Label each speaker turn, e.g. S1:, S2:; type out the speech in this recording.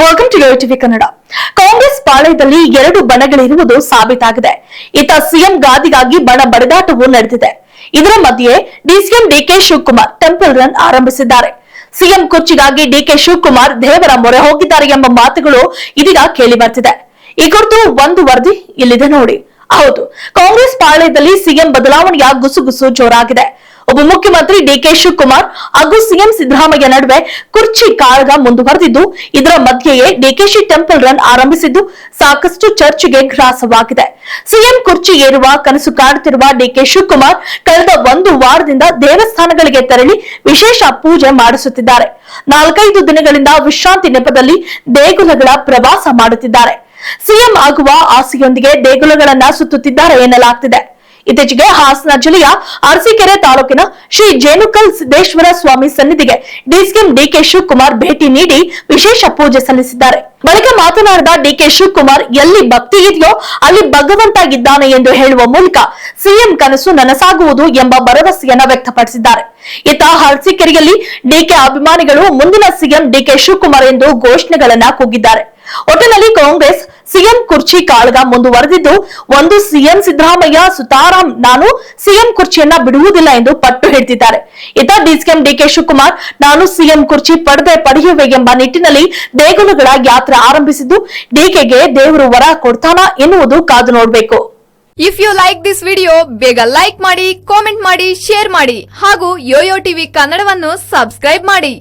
S1: Welcome to TV Kannada Congress ಪಾಳಯದಲ್ಲಿ ಎರಡು ಬಣಗಳಿರುವುದು ಸಾಬೀತಾಗಿದೆ. ಇತ್ತ ಸಿಎಂ ಗಾದಿಗಾಗಿ ಬಣ ಬಡಿದಾಟವೂ ನಡೆದಿದೆ. ಇದರ ಮಧ್ಯೆ DCM DK Shivakumar temple run ಆರಂಭಿಸಿದ್ದಾರೆ. ಸಿಎಂ ಕುರ್ಚಿಗಾಗಿ ಡಿಕೆ ಶಿವಕುಮಾರ್ ದೇವರ ಮೊರೆ ಹೋಗಿದ್ದಾರೆ ಎಂಬ ಮಾತುಗಳು ಇದೀಗ ಕೇಳಿ ಬರ್ತಿದೆ. ಈ ಕುರಿತು ಒಂದು ವರದಿ ಇಲ್ಲಿದೆ ನೋಡಿ. ಹೌದು ಕಾಂಗ್ರೆಸ್ ಪಾಳಯದಲ್ಲಿ ಸಿಎಂ ಬದಲಾವಣೆಯ ಗುಸುಗುಸು ಜೋರಾಗಿದೆ. ಉಪಮುಖ್ಯಮಂತ್ರಿ ಡಿಕೆ ಶಿವಕುಮಾರ್ ಹಾಗೂ ಸಿಎಂ ಸಿದ್ದರಾಮಯ್ಯ ನಡುವೆ ಕುರ್ಚಿ ಕಾಳಗ ಮುಂದುವರೆದಿದ್ದು, ಇದರ ಮಧ್ಯೆಯೇ ಡಿಕೆಶಿ ಟೆಂಪಲ್ ರನ್ ಆರಂಭಿಸಿದ್ದು ಸಾಕಷ್ಟು ಚರ್ಚೆಗೆ ಗ್ರಾಸವಾಗಿದೆ. ಸಿಎಂ ಕುರ್ಚಿ ಏರುವ ಕನಸು ಕಾಡುತ್ತಿರುವ ಡಿಕೆ ಶಿವಕುಮಾರ್ ಕಳೆದ ಒಂದು ವಾರದಿಂದ ದೇವಸ್ಥಾನಗಳಿಗೆ ತೆರಳಿ ವಿಶೇಷ ಪೂಜೆ ಮಾಡಿಸುತ್ತಿದ್ದಾರೆ. ನಾಲ್ಕೈದು ದಿನಗಳಿಂದ ವಿಶ್ರಾಂತಿ ನೆಪದಲ್ಲಿ ದೇಗುಲಗಳ ಪ್ರವಾಸ ಮಾಡುತ್ತಿದ್ದಾರೆ. ಸಿಎಂ ಆಗುವ ಆಸೆಯೊಂದಿಗೆ ದೇಗುಲಗಳನ್ನ ಸುತ್ತುತ್ತಿದ್ದಾರೆ ಎನ್ನಲಾಗ್ತಿದೆ. ಇತ್ತೀಚೆಗೆ ಹಾಸನ ಜಿಲ್ಲೆಯ ಅರಸೀಕೆರೆ ತಾಲೂಕಿನ ಶ್ರೀ ಜೇನುಕಲ್ ಸಿದ್ದೇಶ್ವರ ಸ್ವಾಮಿ ಸನ್ನಿಧಿಗೆ ಡಿಸಿಎಂ ಡಿಕೆ ಶಿವಕುಮಾರ್ ಭೇಟಿ ನೀಡಿ ವಿಶೇಷ ಪೂಜೆ ಸಲ್ಲಿಸಿದ್ದಾರೆ. ಬಳಿಕ ಮಾತನಾಡಿದ ಡಿಕೆ ಶಿವಕುಮಾರ್, ಎಲ್ಲಿ ಭಕ್ತಿ ಇದೆಯೋ ಅಲ್ಲಿ ಭಗವಂತ ಇದ್ದಾನೆ ಎಂದು ಹೇಳುವ ಮೂಲಕ ಸಿಎಂ ಕನಸು ನನಸಾಗುವುದು ಎಂಬ ಭರವಸೆಯನ್ನು ವ್ಯಕ್ತಪಡಿಸಿದ್ದಾರೆ. ಇತ್ತ ಅರಸೀಕೆರೆಯಲ್ಲಿ ಡಿಕೆ ಅಭಿಮಾನಿಗಳು, ಮುಂದಿನ ಸಿಎಂ ಡಿಕೆ ಶಿವಕುಮಾರ್ ಎಂದು ಘೋಷಣೆಗಳನ್ನ ಕೂಗಿದ್ದಾರೆ. ಒಟ್ಟಿನಲ್ಲಿ ಕಾಂಗ್ರೆಸ್ ಕುರ್ಚಿ ಕಾಳಗ ಮುಂದುವರೆದಿದ್ದು, ಒಂದು ಸಿಎಂ ಸಿದ್ದರಾಮಯ್ಯ ಸುತಾರಾಂ ನಾನು ಸಿಎಂ ಕುರ್ಚಿಯನ್ನ ಬಿಡುವುದಿಲ್ಲ ಎಂದು ಪಟ್ಟು ಹಿಡಿದಿದ್ದಾರೆ. ಇತ ಡಿಸಿಎಂ ಡಿಕೆ ಶಿವಕುಮಾರ್, ನಾನು ಸಿಎಂ ಕುರ್ಚಿ ಪಡೆದೇ ಪಡೆಯುವೆ ಎಂಬ ನಿಟ್ಟಿನಲ್ಲಿ ದೇಗುಲಗಳ ಯಾತ್ರೆ ಆರಂಭಿಸಿದ್ದು, ಡಿಕೆಗೆ ದೇವರು ವರ ಕೊಡ್ತಾನ ಎನ್ನುವುದು ಕಾದು ನೋಡಬೇಕು.
S2: If you like this video ಬೇಗ ಲೈಕ್ ಮಾಡಿ ಕಾಮೆಂಟ್ ಮಾಡಿ ಶೇರ್ ಮಾಡಿ, ಹಾಗೂ ಯೋಯೋ ಟಿವಿ ಕನ್ನಡವನ್ನು ಸಬ್ಸ್ಕ್ರೈಬ್ ಮಾಡಿ.